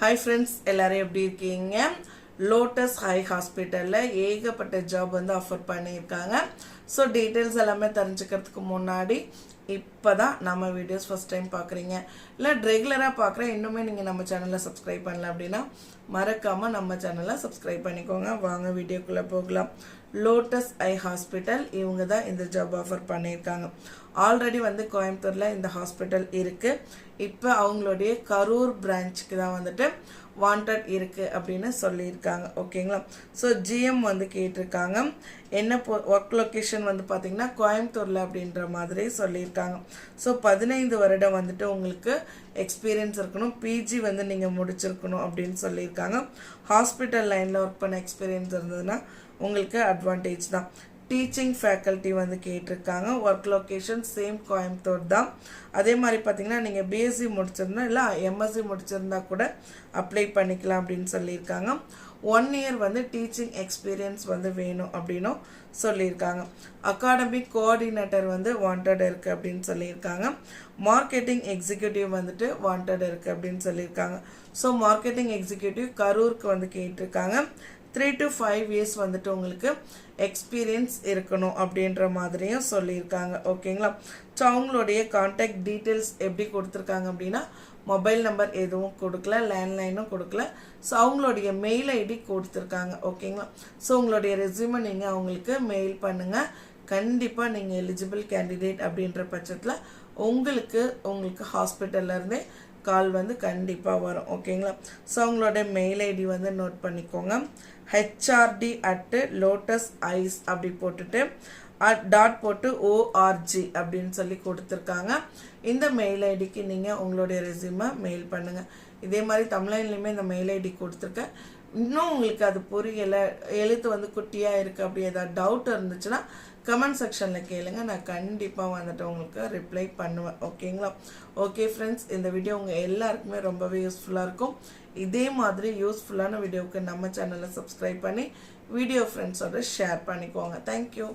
Hi friends எல்லாரும் எப்படி இருக்கீங்க? லோட்டஸ் ஹை ஹாஸ்பிட்டலில் ஏகப்பட்ட ஜாப் வந்து ஆஃபர் பண்ணியிருக்காங்க. ஸோ டீட்டெயில்ஸ் எல்லாமே தெரிஞ்சுக்கிறதுக்கு முன்னாடி இப்போ தான் நம்ம வீடியோஸ் ஃபஸ்ட் டைம் பார்க்குறீங்க இல்லை ரெகுலராக பார்க்குறேன் இன்னுமே நீங்கள் நம்ம சேனலை சப்ஸ்கிரைப் பண்ணல அப்படின்னா மறக்காமல் நம்ம சேனலை சப்ஸ்கிரைப் பண்ணிக்கோங்க. வாங்க வீடியோக்குள்ளே போகலாம். லோட்டஸ் ஐ ஹாஸ்பிட்டல் இவங்க தான் இந்த ஜாப் ஆஃபர் பண்ணியிருக்காங்க. ஆல்ரெடி வந்து கோயம்புத்தூரில் இந்த ஹாஸ்பிட்டல் இருக்குது இப்போ அவங்களுடைய கரூர் பிரான்ச்சுக்கு தான் வந்துட்டு வாண்டட் இருக்குது அப்படின்னு சொல்லியிருக்காங்க. ஓகேங்களா ஸோ ஜிஎம் வந்து கேட்டிருக்காங்க. என்ன ஒர்க் லொக்கேஷன் வந்து பார்த்திங்கன்னா கோயம்புத்தூரில் அப்படின்ற மாதிரி சொல்லியிருக்காங்க. ஸோ பதினைந்து வருடம் வந்துட்டு உங்களுக்கு எக்ஸ்பீரியன்ஸ் இருக்கணும். பிஜி வந்து நீங்கள் முடிச்சிருக்கணும் அப்படின்னு சொல்லியிருக்காங்க. ஹாஸ்பிட்டல் லைனில் ஒர்க் பண்ண எக்ஸ்பீரியன்ஸ் இருந்ததுன்னா உங்களுக்கு அட்வான்டேஜ் தான். டீச்சிங் ஃபேக்கல்ட்டி வந்து கேட்டிருக்காங்க. ஒர்க் லொக்கேஷன் சேம் கோயம்புத்தூர் தான். அதே மாதிரி பார்த்தீங்கன்னா நீங்கள் பிஎஸ்சி முடிச்சிருந்தா இல்லை எம்எஸ்சி முடிச்சிருந்தா கூட அப்ளை பண்ணிக்கலாம் அப்படின்னு சொல்லியிருக்காங்க. ஒன் இயர் வந்து டீச்சிங் எக்ஸ்பீரியன்ஸ் வந்து வேணும் அப்படின்னும் சொல்லியிருக்காங்க. அகாடமிக் கோஆர்டினேட்டர் வந்து வாண்டட் இருக்குது அப்படின்னு சொல்லியிருக்காங்க. மார்க்கெட்டிங் எக்ஸிக்யூட்டிவ் வந்துட்டு வாண்டட் இருக்குது அப்படின்னு சொல்லியிருக்காங்க. ஸோ மார்க்கெட்டிங் எக்ஸிக்யூட்டிவ் கரூருக்கு வந்து கேட்டிருக்காங்க. த்ரீ டு ஃபைவ் இயர்ஸ் வந்துட்டு உங்களுக்கு எக்ஸ்பீரியன்ஸ் இருக்கணும் அப்படின்ற மாதிரியும் சொல்லியிருக்காங்க. ஓகேங்களா ஸோ அவங்களுடைய காண்டாக்ட் டீட்டெயில்ஸ் எப்படி கொடுத்துருக்காங்க அப்படின்னா மொபைல் நம்பர் எதுவும் கொடுக்கல லேண்ட்லைனும் கொடுக்கல. ஸோ அவங்களுடைய மெயில் ஐடி கொடுத்துருக்காங்க. ஓகேங்களா ஸோ உங்களுடைய ரெஸ்யூமை நீங்கள் அவங்களுக்கு மெயில் பண்ணுங்கள் கண்டிப்பாக நீங்கள் எலிஜிபிள் கேண்டிடேட் அப்படின்ற பட்சத்தில் உங்களுக்கு உங்களுக்கு ஹாஸ்பிட்டல்லேருந்தே கால் வந்து கண்டிப்பாக வரும் ஓகேங்களா ஸோ அவங்களோட மெயில் ஐடி வந்து நோட் பண்ணிக்கோங்க. ஹெச்ஆர்டி அட்டு லோட்டஸ் ஐஸ் அப்படி போட்டுட்டு டாட் போட்டு ஓஆர்ஜி அப்படின்னு சொல்லி கொடுத்துருக்காங்க. இந்த மெயில் ஐடிக்கு நீங்கள் உங்களுடைய ரெசியூமை மெயில் பண்ணுங்கள் இதே மாதிரி தமிழ்லையுமே இந்த மெயில் ஐடி கொடுத்துருக்கேன். இன்னும் உங்களுக்கு அது புரியலை. எழுத்து வந்து குட்டியாக இருக்குது அப்படி ஏதாவது டவுட் இருந்துச்சுன்னா கமெண்ட் செக்ஷனில் கேளுங்க. நான் கண்டிப்பாக வந்துட்டு உங்களுக்கு ரிப்ளை பண்ணுவேன். ஓகேங்களா ஓகே ஃப்ரெண்ட்ஸ் இந்த வீடியோ உங்கள் எல்லாருக்குமே ரொம்பவே யூஸ்ஃபுல்லாக இருக்கும். இதே மாதிரி யூஸ்ஃபுல்லான வீடியோவுக்கு நம்ம சேனலை சப்ஸ்கிரைப் பண்ணி வீடியோ ஃப்ரெண்ட்ஸோட ஷேர் பண்ணிக்கோங்க. தேங்க்யூ